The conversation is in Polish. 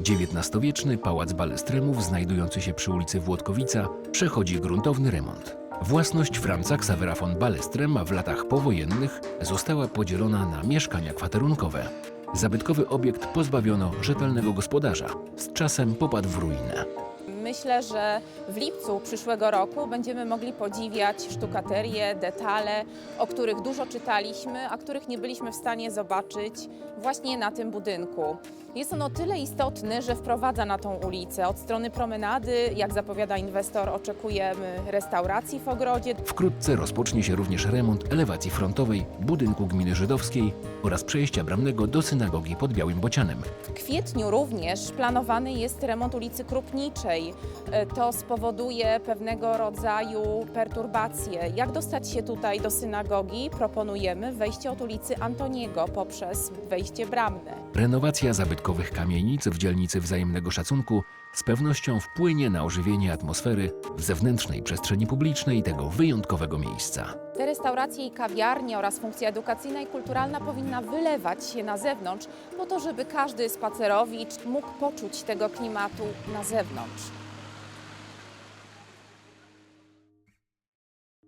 XIX-wieczny Pałac Balestrymów, znajdujący się przy ulicy Włodkowica, przechodzi gruntowny remont. Własność Franza Xavera von Balestrema w latach powojennych została podzielona na mieszkania kwaterunkowe. Zabytkowy obiekt pozbawiono rzetelnego gospodarza. Z czasem popadł w ruinę. Myślę, że w lipcu przyszłego roku będziemy mogli podziwiać sztukaterię, detale, o których dużo czytaliśmy, a których nie byliśmy w stanie zobaczyć właśnie na tym budynku. Jest on o tyle istotny, że wprowadza na tą ulicę. Od strony promenady, jak zapowiada inwestor, oczekujemy restauracji w ogrodzie. Wkrótce rozpocznie się również remont elewacji frontowej budynku gminy żydowskiej oraz przejścia bramnego do synagogi pod Białym Bocianem. W kwietniu również planowany jest remont ulicy Krupniczej. E, To spowoduje pewnego rodzaju perturbacje. Jak dostać się tutaj do synagogi? Proponujemy wejście od ulicy Antoniego poprzez wejście bramne. Renowacja zabytkowych kamienic w dzielnicy wzajemnego szacunku z pewnością wpłynie na ożywienie atmosfery w zewnętrznej przestrzeni publicznej tego wyjątkowego miejsca. Te restauracje i kawiarnie oraz funkcja edukacyjna i kulturalna powinna wylewać się na zewnątrz, po to, żeby każdy spacerowicz mógł poczuć tego klimatu na zewnątrz.